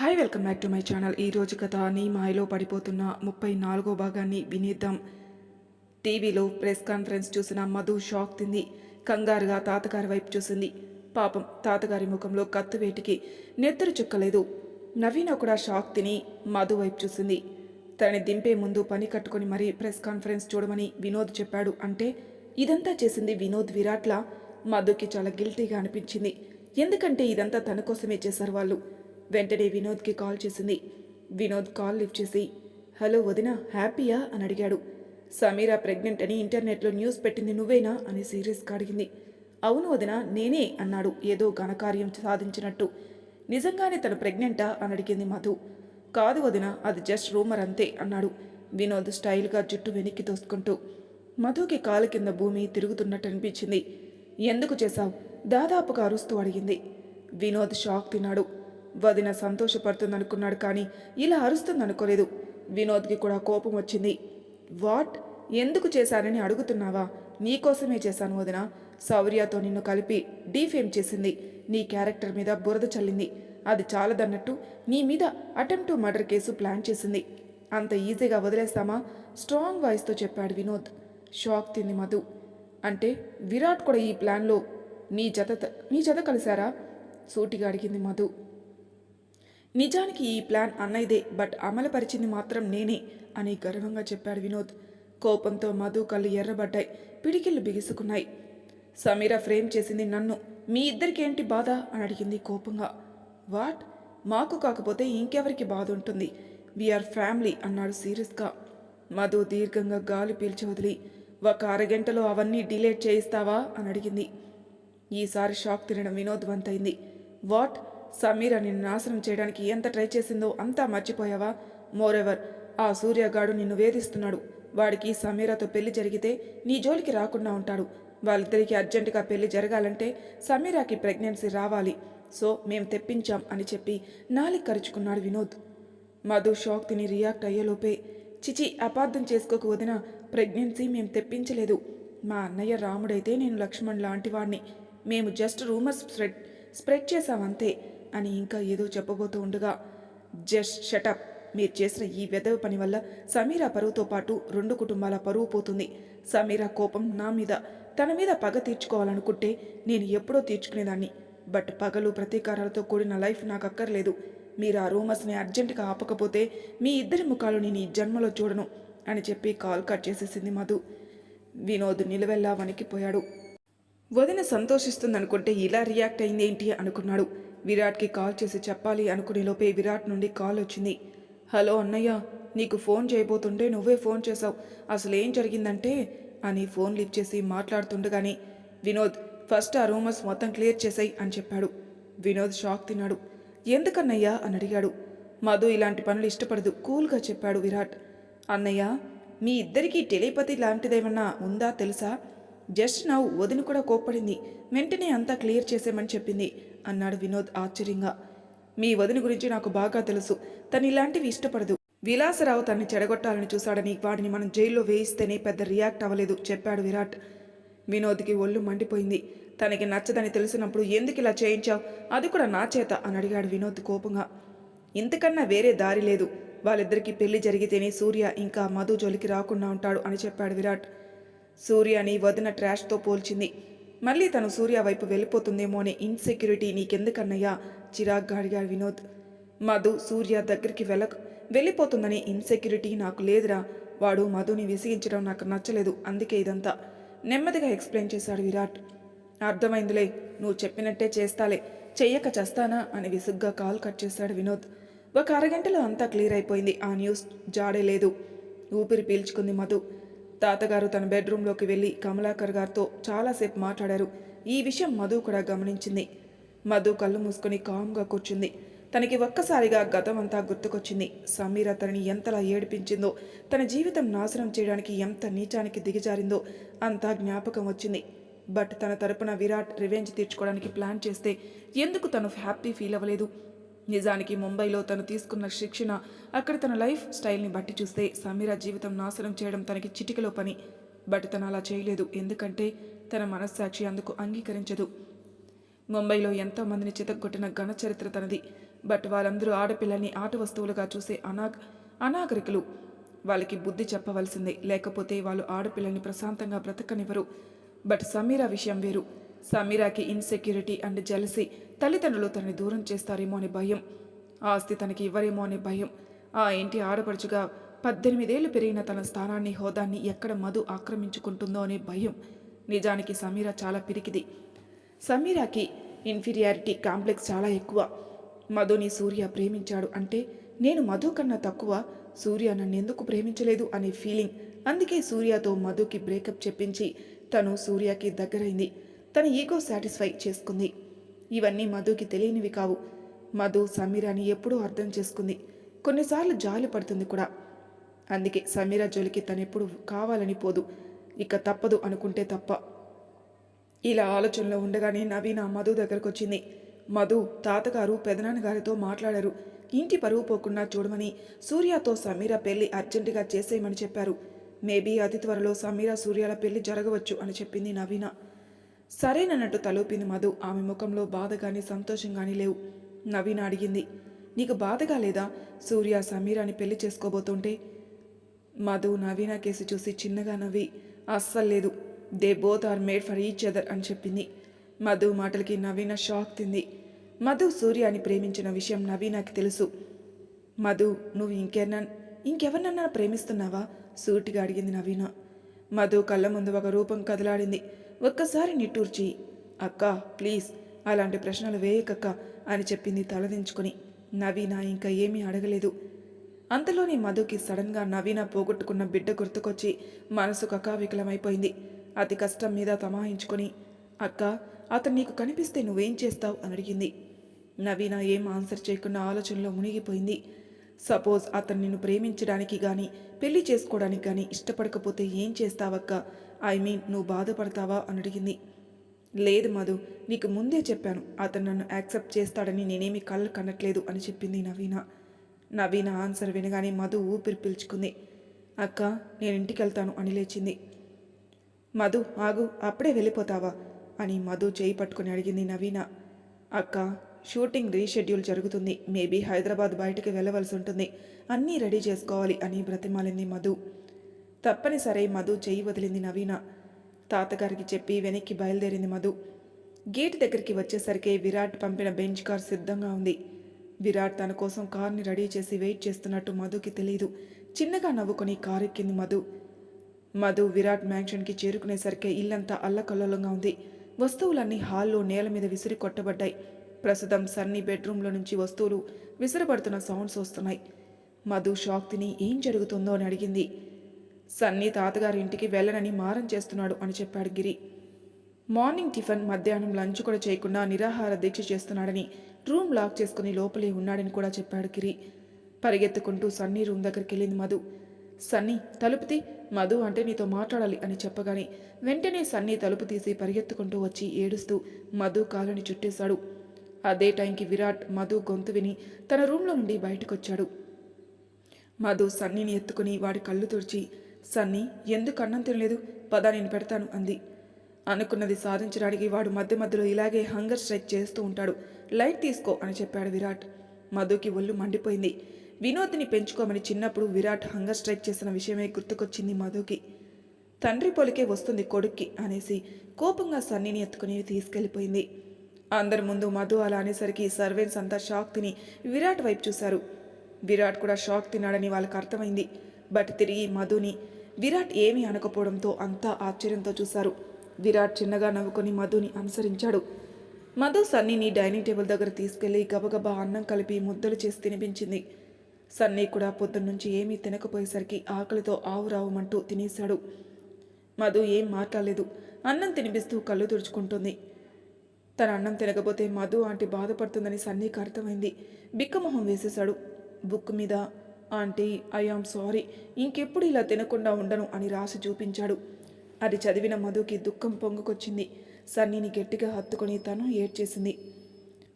Hi welcome back to my channel ఈ రోజు కథ నీ మాయలో పడిపోతున్న ముప్పై నాలుగో భాగాన్ని వినేద్దాం. టీవీలో ప్రెస్ కాన్ఫరెన్స్ చూసిన మధు షాక్ తింది. కంగారుగా తాతగారి వైపు చూసింది. పాపం తాతగారి ముఖంలో కత్తి వేటికి నెత్తరు చుక్కలేదు. నవీన కూడా షాక్ తిని మధు వైపు చూసింది. తనని దింపే ముందు పని కట్టుకొని మరీ ప్రెస్ కాన్ఫరెన్స్ చూడమని వినోద్ చెప్పాడు అంటే ఇదంతా చేసింది వినోద్ విరాట్ల? మధుకి చాలా గిల్టీగా అనిపించింది. ఎందుకంటే ఇదంతా తన కోసమే చేశారు వాళ్ళు. వెంటనే వినోద్కి కాల్ చేసింది. వినోద్ కాల్ లిఫ్ట్ చేసి హలో వదిన హ్యాపీయా? అని అడిగాడు. సమీరా ప్రెగ్నెంట్ అని ఇంటర్నెట్లో న్యూస్ పెట్టింది నువ్వేనా? అని సీరియస్గా అడిగింది. అవును వదిన నేనే అన్నాడు ఏదో ఘనకార్యం సాధించినట్టు. నిజంగానే తను ప్రెగ్నెంటా? అని అడిగింది మధు. కాదు వదిన అది జస్ట్ రూమర్ అంతే అన్నాడు వినోద్ స్టైల్గా జుట్టు వెనక్కి తోసుకుంటూ. మధుకి కాలు కింద భూమి తిరుగుతున్నట్టు అనిపించింది. ఎందుకు చేశావు? దాదాపుగా అరుస్తూ అడిగింది. వినోద్ షాక్ తిన్నాడు. వదిన సంతోషపడుతుందనుకున్నాడు కానీ ఇలా అరుస్తుందనుకోలేదు. వినోద్కి కూడా కోపం వచ్చింది. వాట్? ఎందుకు చేశానని అడుగుతున్నావా? నీకోసమే చేశాను వదిన. సౌర్యతో నిన్ను కలిపి డీఫేమ్ చేసింది. నీ క్యారెక్టర్ మీద బురద చల్లింది. అది చాలదన్నట్టు నీ మీద అటెంప్ట్ మర్డర్ కేసు ప్లాన్ చేసింది. అంత ఈజీగా వదిలేస్తామా? స్ట్రాంగ్ వాయిస్తో చెప్పాడు వినోద్. షాక్ తింది మధు. అంటే విరాట్ కూడా ఈ ప్లాన్లో నీ జత నీ జత కలిశారా? సూటిగా అడిగింది మధు. నిజానికి ఈ ప్లాన్ అన్నయ్యదే బట్ అమలుపరిచింది మాత్రం నేనే అని గర్వంగా చెప్పాడు వినోద్. కోపంతో మధు కళ్ళు ఎర్రబడ్డాయి పిడికిళ్ళు బిగుసుకున్నాయి. సమీర ఫ్రేమ్ చేసింది నన్ను మీ ఇద్దరికి ఏంటి బాధ? అని అడిగింది కోపంగా. వాట్? మాకు కాకపోతే ఇంకెవరికి బాధ ఉంటుంది? వీఆర్ ఫ్యామిలీ అన్నాడు సీరియస్గా. మధు దీర్ఘంగా గాలి పీల్చి వదిలి ఒక అరగంటలో అవన్నీ డిలేట్ చేయిస్తావా? అని అడిగింది. ఈసారి షాక్ తినడం వినోద్వంతైంది వాట్? సమీర నిన్ను నాశనం చేయడానికి ఎంత ట్రై చేసిందో అంతా మర్చిపోయావా? మోరెవర్ ఆ సూర్యగాడు నిన్ను వేధిస్తున్నాడు. వాడికి సమీరతో పెళ్ళి జరిగితే నీ జోలికి రాకుండా ఉంటాడు. వాళ్ళిద్దరికీ అర్జెంటుగా పెళ్ళి జరగాలంటే సమీరాకి ప్రెగ్నెన్సీ రావాలి. సో మేం తెప్పించాం అని చెప్పి నాలి కరుచుకున్నాడు వినోద్. మధు షాక్ తిని రియాక్ట్ అయ్యేలోపే చిచి అపార్థం చేసుకోక వదిన ప్రెగ్నెన్సీ మేం తెప్పించలేదు. మా అన్నయ్య రాముడైతే నేను లక్ష్మణ్ లాంటి వాడిని మేము జస్ట్ రూమర్స్ స్ప్రెడ్ స్ప్రెడ్ చేశామంతే అని ఇంకా ఏదో చెప్పబోతూ ఉండగా జస్ట్ షటప్ మీరు చేసిన ఈ వెదవ పని వల్ల సమీరా పరువుతో పాటు రెండు కుటుంబాల పరువు పోతుంది. సమీరా కోపం నా మీద. తన మీద పగ తీర్చుకోవాలనుకుంటే నేను ఎప్పుడో తీర్చుకునేదాన్ని. బట్ పగలు ప్రతీకారాలతో కూడిన లైఫ్ నాకు అక్కర్లేదు. మీరు ఆ రూమర్స్ని అర్జెంటుగా ఆపకపోతే మీ ఇద్దరి ముఖాలు నేను ఈ జన్మలో చూడను అని చెప్పి కాల్ కట్ చేసేసింది మధు. వినోద్ నిలువెల్లా వణికిపోయాడు. వదిన సంతోషిస్తుందనుకుంటే ఇలా రియాక్ట్ అయింది ఏంటి అనుకున్నాడు. విరాట్కి కాల్ చేసి చెప్పాలి అనుకునే లోపే విరాట్ నుండి కాల్ వచ్చింది. హలో అన్నయ్య నీకు ఫోన్ చేయబోతుంటే నువ్వే ఫోన్ చేసావు అసలు ఏం జరిగిందంటే? అని ఫోన్ లిఫ్ట్ చేసి మాట్లాడుతుండగానే వినోద్ ఫస్ట్ ఆ రూమర్స్ మొత్తం క్లియర్ చేసాయి అని చెప్పాడు. వినోద్ షాక్ తిన్నాడు. ఎందుకన్నయ్యా? అని అడిగాడు. మధు ఇలాంటి పనులు ఇష్టపడదు. కూల్గా చెప్పాడు విరాట్. అన్నయ్య మీ ఇద్దరికీ టెలిపతి లాంటిదేమన్నా ఉందా తెలుసా? జస్ట్ నవ్వు వదిన కూడా కోప్పడింది. వెంటనే అంతా క్లియర్ చేసేమని చెప్పింది. అన్నాడు వినోద్ ఆశ్చర్యంగా. మీ వదిన గురించి నాకు బాగా తెలుసు. తను ఇలాంటివి ఇష్టపడదు. విలాసరావు తన్ని చెడగొట్టాలని చూశాడని వాడిని మనం జైల్లో వేయిస్తేనే పెద్ద రియాక్ట్ అవ్వలేదు చెప్పాడు విరాట్. వినోద్కి ఒళ్ళు మండిపోయింది. తనకి నచ్చదని తెలిసినప్పుడు ఎందుకు ఇలా చేయించావు? అది కూడా నా చేత అని అడిగాడు వినోద్ కోపంగా. ఇంతకన్నా వేరే దారి లేదు. వాళ్ళిద్దరికీ పెళ్ళి జరిగితేనే సూర్య ఇంకా మధు జోలికి రాకుండా ఉంటాడు అని చెప్పాడు విరాట్. సూర్యని వదిన ట్రాష్తో పోల్చింది. మళ్ళీ తను సూర్య వైపు వెళ్ళిపోతుందేమో అనే ఇన్సెక్యూరిటీ నీకెందుకన్నయ్యా? చిరాగ్గా అడిగాడు వినోద్. మధు సూర్య దగ్గరికి వెళ్ళ వెళ్ళిపోతుందని ఇన్సెక్యూరిటీ నాకు లేదురా. వాడు మధుని విసిగించడం నాకు నచ్చలేదు. అందుకే ఇదంతా నెమ్మదిగా ఎక్స్ప్లెయిన్ చేశాడు విరాట్. అర్థమైందిలే నువ్వు చెప్పినట్టే చేస్తాలే. చెయ్యక చేస్తానా అని విసుగ్గా కాల్ కట్ చేశాడు వినోద్. ఒక అరగంటలో అంతా క్లియర్ అయిపోయింది. ఆ న్యూస్ జాడే లేదు. ఊపిరి పీల్చుకుంది మధు. తాతగారు తన బెడ్రూమ్లోకి వెళ్ళి కమలాకర్ గారితో చాలాసేపు మాట్లాడారు. ఈ విషయం మధు కూడా గమనించింది. మధు కళ్ళు మూసుకొని కామ్గా కూర్చుంది. తనకి ఒక్కసారిగా గతం అంతా గుర్తుకొచ్చింది. సమీర తనని ఎంతలా ఏడిపించిందో తన జీవితం నాశనం చేయడానికి ఎంత నీచానికి దిగజారిందో అంతా జ్ఞాపకం వచ్చింది. బట్ తన తరపున విరాట్ రివెంజ్ తీర్చుకోవడానికి ప్లాన్ చేస్తే ఎందుకు తను హ్యాపీ ఫీల్ అవ్వలేదు? నిజానికి ముంబైలో తను తీసుకున్న శిక్షణ అక్కడ తన లైఫ్ స్టైల్ని బట్టి చూస్తే సమీర జీవితం నాశనం చేయడం తనకి చిటికలో పని. బట్ తను అలా చేయలేదు. ఎందుకంటే తన మనస్సాక్షి అందుకు అంగీకరించదు. ముంబైలో ఎంతో మందిని చితగ్గొట్టిన ఘన చరిత్ర తనది. బట్ వాళ్ళందరూ ఆడపిల్లల్ని ఆట వస్తువులుగా చూసే అనా అనాగరికులు. వాళ్ళకి బుద్ధి చెప్పవలసిందే. లేకపోతే వాళ్ళు ఆడపిల్లల్ని ప్రశాంతంగా బ్రతకనివ్వరు. బట్ సమీరా విషయం వేరు. సమీరాకి ఇన్సెక్యూరిటీ అండ్ జలసి తల్లిదండ్రులు తనని దూరం చేస్తారేమో అనే భయం. ఆస్తి తనకి ఇవ్వరేమో అనే భయం. ఆ ఇంటి ఆడపడుచుగా పద్దెనిమిదేళ్ళు పెరిగిన తన స్థానాన్ని హోదాన్ని ఎక్కడ మధు ఆక్రమించుకుంటుందో అనే భయం. నిజానికి సమీరా చాలా పిరికిది. సమీరాకి ఇన్ఫీరియారిటీ కాంప్లెక్స్ చాలా ఎక్కువ. మధుని సూర్య ప్రేమించాడు అంటే నేను మధు కన్నా తక్కువ సూర్య నన్ను ఎందుకు ప్రేమించలేదు అనే ఫీలింగ్ అందుకే సూర్యతో మధుకి బ్రేకప్ చెప్పించి తను సూర్యకి దగ్గరైంది. తన ఈగో సాటిస్ఫై చేసుకుంది. ఇవన్నీ మధుకి తెలియనివి కావు. మధు సమీరాని ఎప్పుడూ అర్థం చేసుకుంది. కొన్నిసార్లు జాలి పడుతుంది కూడా. అందుకే సమీరా జోలికి తనెప్పుడు కావాలని పోదు. ఇక తప్పదు అనుకుంటే తప్ప. ఇలా ఆలోచనలో ఉండగానే నవీన మధు దగ్గరకు వచ్చింది మధు తాతగారు పెదనాన్నగారితో మాట్లాడారు. ఇంటి పరువు పోకుండా చూడమని సూర్యతో సమీర పెళ్ళి అర్జెంటుగా చేసేయమని చెప్పారు. మేబీ అతి త్వరలో సమీర సూర్యాల పెళ్ళి జరగవచ్చు అని చెప్పింది నవీన. సరేనన్నట్టు తలూపింది మధు. ఆమె ముఖంలో బాధ కానీ సంతోషం కానీ లేవు. నవీన అడిగింది. నీకు బాధగా లేదా? సూర్య సమీరాని పెళ్ళి చేసుకోబోతుంటే? మధు నవీన కేసు చూసి చిన్నగా నవ్వి అస్సలు లేదు. They both are made for each other అని చెప్పింది. మధు మాటలకి నవీన షాక్ తింది. మధు సూర్యాని ప్రేమించిన విషయం నవీనాకి తెలుసు. మధు నువ్వు ఇంకెన్న ఇంకెవరినన్నా ప్రేమిస్తున్నావా? సూటిగా అడిగింది నవీన. మధు కళ్ళ ముందు ఒక రూపం కదలాడింది. ఒక్కసారి నిట్టూర్చి అక్క ప్లీజ్ అలాంటి ప్రశ్నలు వేయకక్క అని చెప్పింది తలదించుకుని. నవీన ఇంకా ఏమీ అడగలేదు. అంతలోని మధుకి సడన్గా నవీన పోగొట్టుకున్న బిడ్డ గుర్తుకొచ్చి మనసు కకావికలమైపోయింది. అతి కష్టం మీద తమాయించుకొని అక్క అతను నీకు కనిపిస్తే నువ్వేం చేస్తావు? అని అడిగింది. నవీన ఏం ఆన్సర్ చేయకుండా ఆలోచనలో మునిగిపోయింది. సపోజ్ అతను నిన్ను ప్రేమించడానికి కానీ పెళ్ళి చేసుకోవడానికి కానీ ఇష్టపడకపోతే ఏం చేస్తావక్క? ఐ మీన్ నువ్వు బాధపడతావా? అని అడిగింది. లేదు మధు నీకు ముందే చెప్పాను. అతను నన్ను యాక్సెప్ట్ చేస్తాడని నేనేమి కళ్ళు కనట్లేదు అని చెప్పింది నవీన. నవీన ఆన్సర్ వినగానే మధు ఊపిరి పీల్చుకుంది. అక్క నేను ఇంటికి వెళ్తాను అని లేచింది. మధు ఆగు అప్పుడే వెళ్ళిపోతావా? అని మధు చేయి పట్టుకుని అడిగింది నవీన. అక్క షూటింగ్ రీషెడ్యూల్ జరుగుతుంది. మేబీ హైదరాబాద్ బయటకు వెళ్ళవలసి ఉంటుంది. అన్నీ రెడీ చేసుకోవాలి అని బ్రతిమాలింది మధు. తప్పనిసరి మధు చేయి వదిలింది నవీన. తాతగారికి చెప్పి వెనక్కి బయలుదేరింది మధు. గేట్ దగ్గరికి వచ్చేసరికి విరాట్ పంపిన బెంచ్ కార్ సిద్ధంగా ఉంది. విరాట్ తన కోసం కార్ని రెడీ చేసి వెయిట్ చేస్తున్నట్టు మధుకి తెలియదు చిన్నగా నవ్వుకొని కారు ఎక్కింది మధు. మధు విరాట్ మ్యాన్షన్కి చేరుకునేసరికి ఇల్లంతా అల్లకల్లోలంగా ఉంది. వస్తువులన్నీ హాల్లో నేల మీద విసిరి కొట్టబడ్డాయి. ప్రస్తుతం సన్నీ బెడ్రూమ్లో నుంచి వస్తువులు విసిరబడుతున్న సౌండ్స్ వస్తున్నాయి. మధు షాక్ తిని ఏం జరుగుతుందో అని అడిగింది. సన్నీ తాతగారి ఇంటికి వెళ్ళనని మారం చేస్తున్నాడు అని చెప్పాడు గిరి. మార్నింగ్ టిఫిన్ మధ్యాహ్నం లంచ్ కూడా చేయకుండా నిరాహార దీక్ష చేస్తున్నాడని రూమ్ లాక్ చేసుకుని లోపలే ఉన్నాడని కూడా చెప్పాడు గిరి. పరిగెత్తుకుంటూ సన్నీ రూమ్ దగ్గరికి వెళ్ళింది మధు. సన్నీ తలుపుతి మధు అంటే నీతో మాట్లాడాలి అని చెప్పగానే వెంటనే సన్నీ తలుపు తీసి పరిగెత్తుకుంటూ వచ్చి ఏడుస్తూ మధు కాలుని చుట్టేశాడు. అదే టైంకి విరాట్ మధు గొంతు విని తన రూమ్లో నుండి బయటకొచ్చాడు. మధు సన్నీని ఎత్తుకుని వాడి కళ్ళు తుడిచి సన్నీ ఎందుకు అన్నం తినలేదు? పద నేను పెడతాను అంది. అనుకున్నది సాధించడానికి వాడు మధ్య మధ్యలో ఇలాగే హంగర్ స్ట్రైక్ చేస్తూ ఉంటాడు. లైట్ తీసుకో అని చెప్పాడు విరాట్. మధుకి ఒళ్ళు మండిపోయింది. వినోద్ని పెంచుకోమని చిన్నప్పుడు విరాట్ హంగర్ స్ట్రైక్ చేసిన విషయమే గుర్తుకొచ్చింది మధుకి. తండ్రి పొలికే వస్తుంది కొడుక్కి అనేసి కోపంగా సన్నీని ఎత్తుకుని తీసుకెళ్ళిపోయింది అందరి ముందు మధు అలా అనేసరికి సర్వెంట్స్ అంతా షాక్ తిని విరాట్ వైపు చూశారు. విరాట్ కూడా షాక్ తిన్నాడని వాళ్ళకి అర్థమైంది. బట్ తిరిగి మధుని విరాట్ ఏమీ అనకపోవడంతో అంతా ఆశ్చర్యంతో చూశారు. విరాట్ చిన్నగా నవ్వుకొని మధుని అనుసరించాడు. మధు సన్నీని డైనింగ్ టేబుల్ దగ్గర తీసుకెళ్ళి గబగబా అన్నం కలిపి ముద్దలు చేసి తినిపించింది. సన్నీ కూడా పొద్దున్నుంచి ఏమీ తినకపోయేసరికి ఆకలితో ఆవురావుమంటూ తినేశాడు. మధు ఏం మాట్లాడలేదు. అన్నం తినిపిస్తూ కళ్ళు తుడుచుకుంటుంది. తన అన్నం తినకపోతే మధు ఆంటీ బాధపడుతుందని సన్నీకి అర్థమైంది. బిక్కమొహం వేసేశాడు. బుక్ మీద ఆంటీ ఐఆమ్ సారీ ఇంకెప్పుడు ఇలా తినకుండా ఉండను అని రాసి చూపించాడు. అది చదివిన మధుకి దుఃఖం పొంగుకొచ్చింది. సన్నీని గట్టిగా హత్తుకొని తను ఏడ్చేసింది.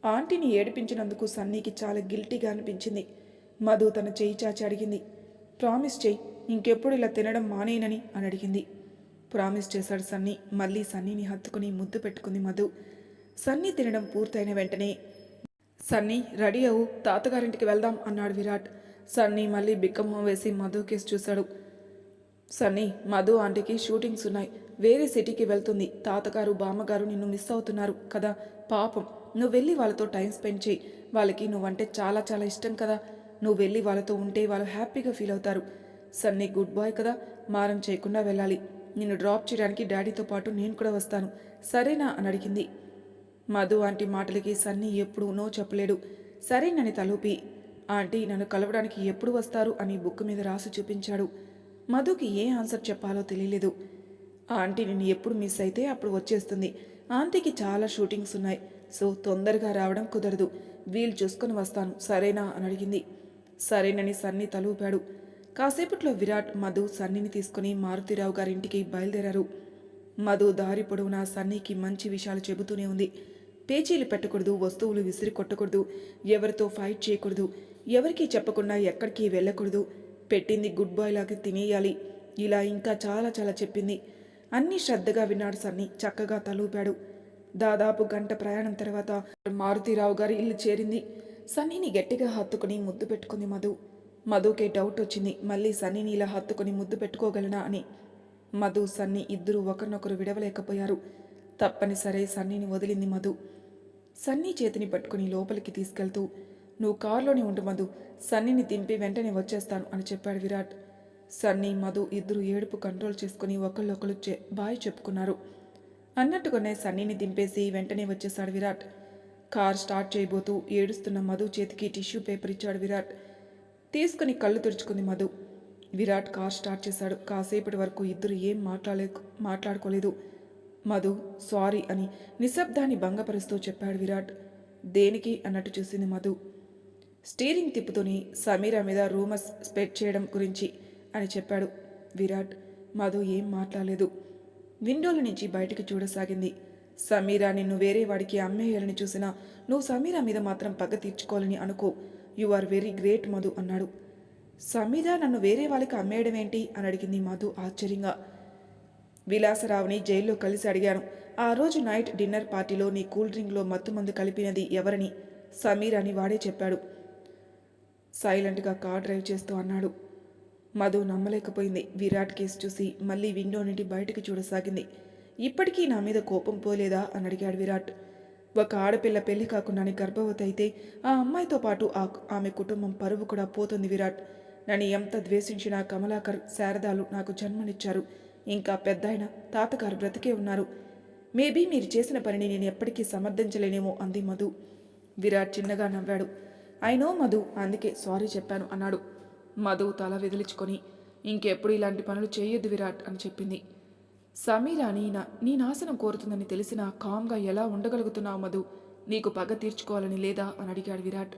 ఆంటీని ఏడిపించినందుకు సన్నీకి చాలా గిల్టీగా అనిపించింది. మధు తన చేయి చాచి అడిగింది. ప్రామిస్ చేయి ఇంకెప్పుడు ఇలా తినడం మానేయనని అని అడిగింది. ప్రామిస్ చేశాడు సన్నీ మళ్ళీ సన్నీని హత్తుకుని ముద్దు పెట్టుకుంది మధు. సన్నీ తినడం పూర్తయిన వెంటనే సన్నీ రెడీ అవు తాతగారింటికి వెళ్దాం అన్నాడు విరాట్. సన్నీ మళ్ళీ బిక్కమొహం వేసి మధు కేసు చూశాడు. సన్నీ మధు ఆంటీకి షూటింగ్స్ ఉన్నాయి. వేరే సిటీకి వెళ్తుంది. తాతగారు బామ్మగారు నిన్ను మిస్ అవుతున్నారు కదా. పాపం. నువ్వు వెళ్ళి వాళ్ళతో టైం స్పెండ్ చేయి. వాళ్ళకి నువ్వంటే చాలా చాలా ఇష్టం కదా. నువ్వు వెళ్ళి వాళ్ళతో ఉంటే వాళ్ళు హ్యాపీగా ఫీల్ అవుతారు. సన్నీ గుడ్ బాయ్ కదా. మారం చేయకుండా వెళ్ళాలి. నిన్ను డ్రాప్ చేయడానికి డాడీతో పాటు నేను కూడా వస్తాను. సరేనా? అని అడిగింది. మధు ఆంటీ మాటలకి సన్నీ ఎప్పుడు నో చెప్పలేడు. సరేనని తలూపి. ఆంటీ నన్ను కలవడానికి ఎప్పుడు వస్తారు అని బుక్ మీద రాసి చూపించాడు. మధుకి ఏ ఆన్సర్ చెప్పాలో తెలియలేదు ఆంటీ నిన్ను ఎప్పుడు మిస్ అయితే అప్పుడు వచ్చేస్తుంది. ఆంటీకి చాలా షూటింగ్స్ ఉన్నాయి. సో తొందరగా రావడం కుదరదు. వీలు చూసుకొని వస్తాను. సరేనా? అని అడిగింది. సరేనని సన్నీ తలూపాడు. కాసేపట్లో విరాట్ మధు సన్నీని తీసుకుని మారుతిరావు గారింటికి బయలుదేరారు. మధు దారి పొడవునా సన్నీకి మంచి విషయాలు చెబుతూనే ఉంది. పేచీలు పెట్టకూడదు వస్తువులు విసిరి కొట్టకూడదు ఎవరితో ఫైట్ చేయకూడదు ఎవరికీ చెప్పకుండా ఎక్కడికి వెళ్ళకూడదు. పెట్టింది గుడ్ బాయ్ లాగా తినేయాలి. ఇలా ఇంకా చాలా చాలా చెప్పింది. అన్నీ శ్రద్ధగా విన్నాడు సన్నీ. చక్కగా తలూపాడు. దాదాపు గంట ప్రయాణం తర్వాత మారుతీరావు గారి ఇల్లు చేరింది. సన్నీని గట్టిగా హత్తుకుని ముద్దు పెట్టుకుంది మధు. మధుకే డౌట్ వచ్చింది. మళ్ళీ సన్నీని ఇలా హత్తుకుని ముద్దు పెట్టుకోగలనా అని. మధు సన్నీ ఇద్దరూ ఒకరినొకరు విడవలేకపోయారు. తప్పనిసరి సన్నీని వదిలింది మధు. సన్నీ చేతిని పట్టుకుని లోపలికి తీసుకెళ్తూ నువ్వు కారులోనే ఉండు మధు. సన్నీని దింపి వెంటనే వచ్చేస్తాను అని చెప్పాడు విరాట్. సన్నీ మధు ఇద్దరు ఏడుపు కంట్రోల్ చేసుకుని ఒకళ్ళొకళ్ళు చె బాయ్ చెప్పుకున్నారు. అన్నట్టుగానే సన్నీని దింపేసి వెంటనే వచ్చేశాడు విరాట్. కార్ స్టార్ట్ చేయబోతూ ఏడుస్తున్న మధు చేతికి టిష్యూ పేపర్ ఇచ్చాడు విరాట్. తీసుకుని కళ్ళు తుడుచుకుంది మధు. విరాట్ కార్ స్టార్ట్ చేశాడు. కాసేపటి వరకు ఇద్దరు ఏం మాట్లాడలే మాట్లాడుకోలేదు. మధు సారీ అని నిశ్శబ్దాన్ని భంగపరుస్తూ చెప్పాడు విరాట్. దేనికి? అన్నట్టు చూసింది మధు. స్టీరింగ్ తిప్పుతూని సమీరా మీద రూమర్స్ స్ప్రెడ్ చేయడం గురించి అని చెప్పాడు విరాట్. మధు ఏం మాట్లాడలేదు. విండోల నుంచి బయటికి చూడసాగింది. సమీరా నిన్ను వేరే వాడికి అమ్మేయాలని చూసినా నువ్వు సమీరా మీద మాత్రం పగ తీర్చుకోవాలని అనుకో. You are very great Madhu అన్నాడు. సమీరా నన్ను వేరే వాళ్ళకి అమ్మేయడం ఏంటి అని అడిగింది మధు ఆశ్చర్యంగా. విలాసరావుని జైల్లో కలిసి అడిగాను. ఆ రోజు నైట్ డిన్నర్ పార్టీలో నీ కూల్ డ్రింక్లో మత్తుమందు కలిపినది ఎవరని సమీర్ అని వాడే చెప్పాడు. సైలెంట్గా కార్ డ్రైవ్ చేస్తూ అన్నాడు. మధు నమ్మలేకపోయింది. విరాట్ కేసు చూసి మళ్ళీ విండో నుండి బయటకు చూడసాగింది. ఇప్పటికీ నా మీద కోపం పోలేదా అని అడిగాడు విరాట్. ఒక ఆడపిల్ల పెళ్ళి కాకుండానే గర్భవతి అయితే ఆ అమ్మాయితో పాటు ఆ ఆమె కుటుంబం పరువు కూడా పోతుంది విరాట్. నన్ను ఎంత ద్వేషించిన కమలాకర్ శారదాలు నాకు జన్మనిచ్చారు. ఇంకా పెద్దాయన తాతగారు బ్రతికే ఉన్నారు. మేబీ మీరు చేసిన పనిని నేను ఎప్పటికీ సమర్థించలేనేమో అంది మధు. విరాట్ చిన్నగా నవ్వాడు. అయినో మధు అందుకే సారీ చెప్పాను అన్నాడు. మధు తల విదిలించుకొని ఇంకెప్పుడు ఇలాంటి పనులు చేయొద్దు విరాట్ అని చెప్పింది. సమీరా నీన నా నీ నాశనం కోరుతుందని తెలిసినా కామ్గా ఎలా ఉండగలుగుతున్నావు మధు? నీకు పగ తీర్చుకోవాలని లేదా? అని అడిగాడు విరాట్.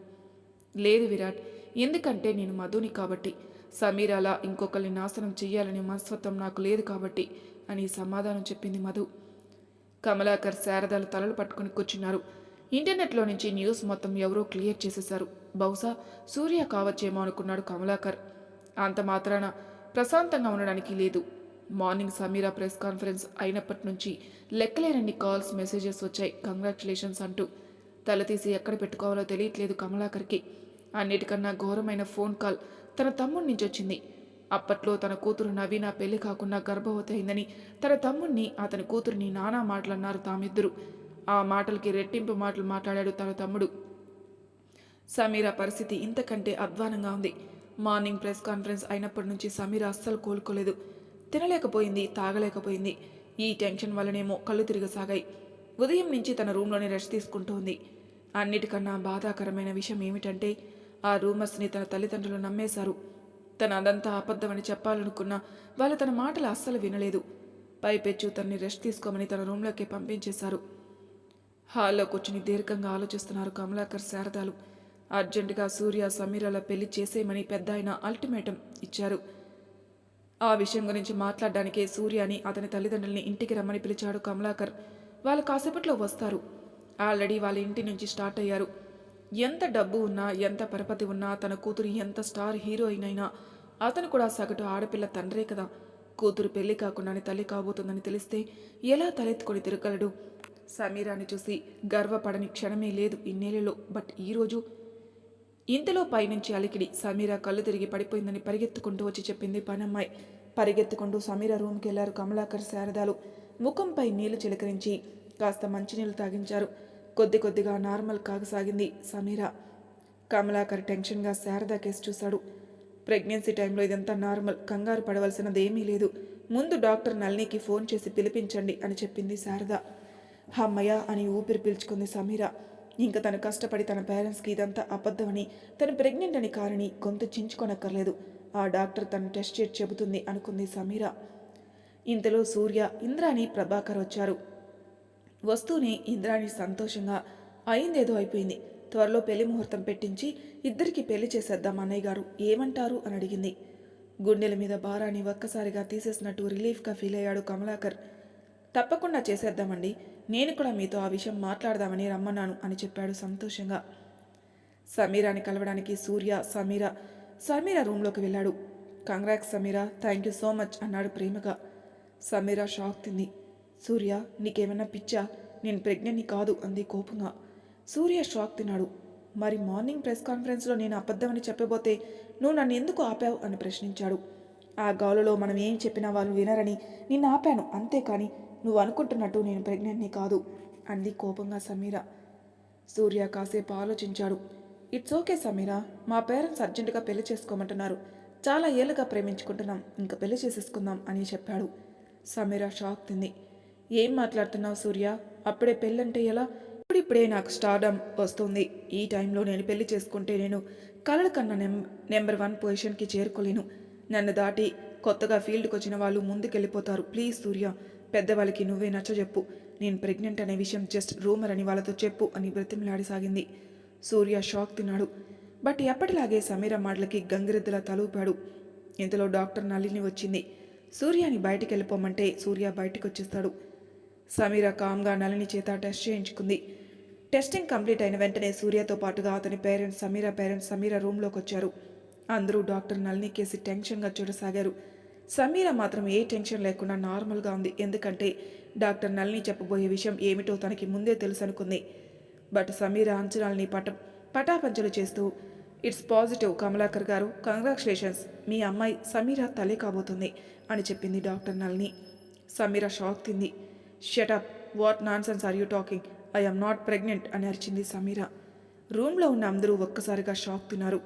లేదు విరాట్ ఎందుకంటే నేను మధుని కాబట్టి సమీరాలా ఇంకొకరిని నాశనం చేయాలని మనస్తత్వం నాకు లేదు కాబట్టి అని సమాధానం చెప్పింది మధు. కమలాకర్ శారదాలు తలలు పట్టుకుని కూర్చున్నారు. ఇంటర్నెట్లో నుంచి న్యూస్ మొత్తం ఎవరో క్లియర్ చేసేశారు. బహుశా సూర్య కావచ్చేమో అనుకున్నాడు కమలాకర్. అంత మాత్రాన ప్రశాంతంగా ఉండడానికి లేదు. మార్నింగ్ సమీరా ప్రెస్ కాన్ఫరెన్స్ అయినప్పటి నుంచి లెక్కలేనన్ని కాల్స్ మెసేజెస్ వచ్చాయి. కంగ్రాచులేషన్స్ అంటూ. తల తీసి ఎక్కడ పెట్టుకోవాలో తెలియట్లేదు కమలాకర్కి. అన్నిటికన్నా ఘోరమైన ఫోన్ కాల్ తన తమ్ముడి నుంచి వచ్చింది. అప్పట్లో తన కూతురు నవీన పెళ్ళి కాకుండా గర్భవతి అయిందని తన తమ్ముణ్ణి అతని కూతురిని నానా మాటలన్నారు తామిద్దరు. ఆ మాటలకి రెట్టింపు మాటలు మాట్లాడాడు తన తమ్ముడు. సమీరా పరిస్థితి ఇంతకంటే అధ్వానంగా ఉంది. మార్నింగ్ ప్రెస్ కాన్ఫరెన్స్ అయినప్పటి నుంచి సమీరా అస్సలు కోలుకోలేదు. తినలేకపోయింది తాగలేకపోయింది. ఈ టెన్షన్ వల్లనేమో కళ్ళు తిరగసాగాయి. ఉదయం నుంచి తన రూమ్లోనే రెస్ట్ తీసుకుంటోంది. అన్నిటికన్నా బాధాకరమైన విషయం ఏమిటంటే ఆ రూమర్స్ని తన తల్లిదండ్రులు నమ్మేశారు. తన అదంతా అబద్ధమని చెప్పాలనుకున్నా వాళ్ళు తన మాటలు అస్సలు వినలేదు. పైపెచ్చు తనని రెస్ట్ తీసుకోమని తన రూమ్లోకి పంపించేశారు. హాల్లో కూర్చుని దీర్ఘంగా ఆలోచిస్తున్నారు కమలాకర్ శారదాలు. అర్జెంటుగా సూర్య సమీరాల పెళ్ళి చేసేయమని పెద్ద ఆయన అల్టిమేటం ఇచ్చారు. ఆ విషయం గురించి మాట్లాడడానికే సూర్యని అతని తల్లిదండ్రుల్ని ఇంటికి రమ్మని పిలిచాడు కమలాకర్. వాళ్ళు కాసేపట్లో వస్తారు. ఆల్రెడీ వాళ్ళ ఇంటి నుంచి స్టార్ట్ అయ్యారు. ఎంత డబ్బు ఉన్నా ఎంత పరపతి ఉన్నా తన కూతురు ఎంత స్టార్ హీరోయిన్ అయినా అతను కూడా సగటు ఆడపిల్ల తండ్రే కదా. కూతురు పెళ్ళి కాకుండానే తల్లి కాబోతుందని తెలిస్తే ఎలా తలెత్తుకొని తిరగలడు? సమీరాని చూసి గర్వపడని క్షణమే లేదు ఇన్నేళ్ళలో బట్ ఈరోజు ఇంతలో పైనుంచి అలికిడి సమీరా కళ్ళు తిరిగి పడిపోయిందని పరిగెత్తుకుంటూ వచ్చి చెప్పింది పనమ్మాయి. పరిగెత్తుకుంటూ సమీర రూమ్కి వెళ్ళారు కమలాకర్ శారదాలు. ముఖంపై నీళ్ళు చిలకరించి కాస్త మంచినీళ్ళు తాగించారు. కొద్ది కొద్దిగా నార్మల్ కాగసాగింది సమీర. కమలాకర్ టెన్షన్గా శారదా కేసు చూశాడు. ప్రెగ్నెన్సీ టైంలో ఇదంతా నార్మల్ కంగారు పడవలసినది ఏమీ లేదు. ముందు డాక్టర్ నల్నీకి ఫోన్ చేసి పిలిపించండి అని చెప్పింది శారద. అమ్మయ్య అని ఊపిరి పీల్చుకుంది సమీర. ఇంకా తను కష్టపడి తన పేరెంట్స్కి ఇదంతా అబద్ధమని తను ప్రెగ్నెంట్ అని కారని గొంతు చించుకొనక్కర్లేదు. ఆ డాక్టర్ తను టెస్ట్ చేసి చెబుతుంది అనుకుంది సమీర. ఇంతలో సూర్య ఇంద్రాని ప్రభాకర్ వచ్చారు. వస్తూనే ఇంద్రాణి సంతోషంగా అయిందేదో అయిపోయింది. త్వరలో పెళ్ళి ముహూర్తం పెట్టించి ఇద్దరికి పెళ్ళి చేసేద్దాం అన్నయ్య గారు ఏమంటారు అని అడిగింది. గుండెల మీద భారాన్ని ఒక్కసారిగా తీసేసినట్టు రిలీఫ్గా ఫీల్ అయ్యాడు కమలాకర్. తప్పకుండా చేసేద్దామండి. నేను కూడా మీతో ఆ విషయం మాట్లాడదామని రమ్మన్నాను అని చెప్పాడు సంతోషంగా. సమీరాని కలవడానికి సూర్య సమీర సమీర రూమ్లోకి వెళ్ళాడు. Congrats Sameera. Thank you so much అన్నాడు ప్రేమగా. సమీర షాక్ తింది. సూర్య నీకేమైనా పిచ్చా? నేను ప్రెగ్నెంట్ని కాదు అంది కోపంగా. సూర్య షాక్ తిన్నాడు. మరి మార్నింగ్ ప్రెస్ కాన్ఫరెన్స్లో నేను అబద్ధమని చెప్పబోతే నువ్వు నన్ను ఎందుకు ఆపావు? అని ప్రశ్నించాడు. ఆ గాలులో మనం ఏం చెప్పినా వాళ్ళు వినరని నిన్ను ఆపాను అంతేకాని నువ్వు అనుకుంటున్నట్టు నేను ప్రెగ్నెంట్ని కాదు అంది కోపంగా సమీర. సూర్య కాసేపు ఆలోచించాడు. ఇట్స్ ఓకే సమీరా మా పేరెంట్స్ అర్జెంటుగా పెళ్ళి చేసుకోమంటున్నారు. చాలా ఏళ్ళుగా ప్రేమించుకుంటున్నాం ఇంకా పెళ్ళి చేసేసుకుందాం అని చెప్పాడు. సమీర షాక్ తింది. ఏం మాట్లాడుతున్నావు సూర్య? అప్పుడే పెళ్ళంటే ఎలా? ఇప్పుడిప్పుడే నాకు స్టార్డమ్ వస్తుంది. ఈ టైంలో నేను పెళ్ళి చేసుకుంటే నేను కలల కన్నా నెం నెంబర్ వన్ పొజిషన్కి చేరుకోలేను. నన్ను దాటి కొత్తగా ఫీల్డ్కి వచ్చిన వాళ్ళు ముందుకెళ్ళిపోతారు. ప్లీజ్ సూర్య పెద్దవాళ్ళకి నువ్వే నచ్చజెప్పు నేను ప్రెగ్నెంట్ అనే విషయం జస్ట్ రూమర్ అని వాళ్ళతో చెప్పు అని బ్రతిమలాడసాగింది. సూర్య షాక్ తిన్నాడు. బట్ ఎప్పటిలాగే సమీర మాటలకి గంగిరెద్దులా తలూపాడు. ఇంతలో డాక్టర్ నళిని వచ్చింది. సూర్యని బయటికి వెళ్ళిపోమంటే సూర్య బయటకు వచ్చేస్తాడు సమీర కామ్గా నళిని చేత టెస్ట్ చేయించుకుంది. టెస్టింగ్ కంప్లీట్ అయిన వెంటనే సూర్యతో పాటుగా అతని పేరెంట్స్ సమీర పేరెంట్స్ సమీర రూమ్లోకి వచ్చారు అందరూ డాక్టర్ నలిని కేసి టెన్షన్గా చూడసాగారు. సమీర మాత్రం ఏ టెన్షన్ లేకుండా నార్మల్గా ఉంది. ఎందుకంటే డాక్టర్ నళిని చెప్పబోయే విషయం ఏమిటో తనకి ముందే తెలుసు అనుకుంది బట్ సమీర అంచనాల్ని పట పటాపంచలు చేస్తూ ఇట్స్ పాజిటివ్ కమలాకర్ గారు. కంగ్రాచులేషన్స్. మీ అమ్మాయి సమీర తల్లి కాబోతుంది అని చెప్పింది డాక్టర్ నల్ని సమీర షాక్ తింది. Shut up what nonsense are you talking I am not pregnant అని అరిచింది సమీర. రూమ్లో ఉన్న అందరూ ఒక్కసారిగా షాక్ తిన్నారు.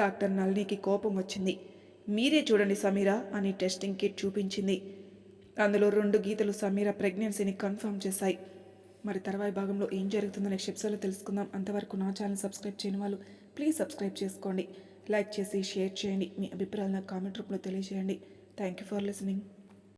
డాక్టర్ నల్నికి కోపం వచ్చింది. మీరే చూడండి సమీర అని టెస్టింగ్ కిట్ చూపించింది. అందులో రెండు గీతలు సమీర ప్రెగ్నెన్సీని కన్ఫర్మ్ చేశాయి. మరి తర్వాయి భాగంలో ఏం జరుగుతుందో నెక్స్ట్ ఎపిసోడ్లో తెలుసుకుందాం. అంతవరకు నా ఛానల్ సబ్స్క్రైబ్ చేయని వాళ్ళు ప్లీజ్ సబ్స్క్రైబ్ చేసుకోండి. లైక్ చేసి షేర్ చేయండి. మీ అభిప్రాయాలను కామెంట్ రూపంలో తెలియజేయండి. Thank you for listening